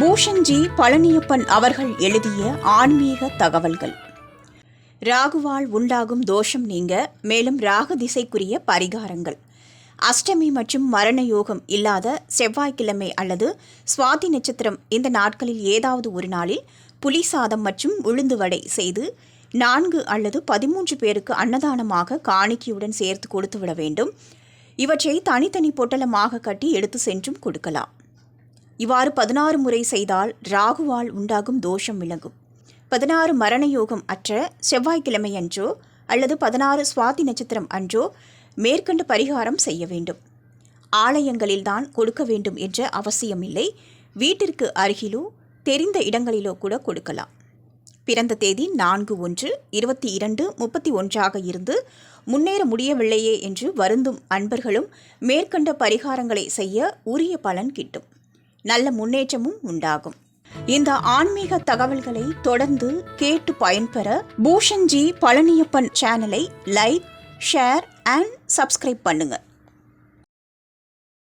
பூஷன்ஜி பழனியப்பன் அவர்கள் எழுதிய ஆன்மீக தகவல்கள். ராகுவால் உண்டாகும் தோஷம் நீங்க மேலும் ராகு திசைக்குரிய பரிகாரங்கள். அஷ்டமி மற்றும் மரண யோகம் இல்லாத செவ்வாய்க்கிழமை அல்லது சுவாதி நட்சத்திரம் இந்த நாட்களில் ஏதாவது ஒரு நாளில் புலி சாதம் மற்றும் உளுந்து வடை செய்து நான்கு அல்லது பதிமூன்று பேருக்கு அன்னதானமாக காணிக்கையுடன் சேர்த்து கொடுத்து விட வேண்டும். இவற்றை தனித்தனி பொட்டலமாக கட்டி எடுத்து சென்றும் கொடுக்கலாம். இவ்வாறு பதினாறு முறை செய்தால் ராகுவால் உண்டாகும் தோஷம் விளங்கும் பதினாறு மரண யோகம் அற்ற செவ்வாய்க்கிழமை அன்றோ அல்லது பதினாறு சுவாதி நட்சத்திரம் அன்றோ மேற்கண்ட பரிகாரம் செய்ய வேண்டும். ஆலயங்களில்தான் கொடுக்க வேண்டும் என்ற அவசியமில்லை. வீட்டிற்கு அருகிலோ தெரிந்த இடங்களிலோ கூட கொடுக்கலாம். பிறந்த தேதி நான்கு ஒன்று இருபத்தி இரண்டு முப்பத்தி ஒன்றாக இருந்து முன்னேற முடியவில்லையே என்று வருந்தும் அன்பர்களும் மேற்கண்ட பரிகாரங்களை செய்ய உரிய பலன் கிட்டும். நல்ல முன்னேற்றமும் உண்டாகும். இந்த ஆன்மீக தகவல்களை தொடர்ந்து கேட்டு பயன்பெற பூஷன்ஜி பழனியப்பன் சேனலை லைக் ஷேர் அண்ட் சப்ஸ்கிரைப் பண்ணுங்கள்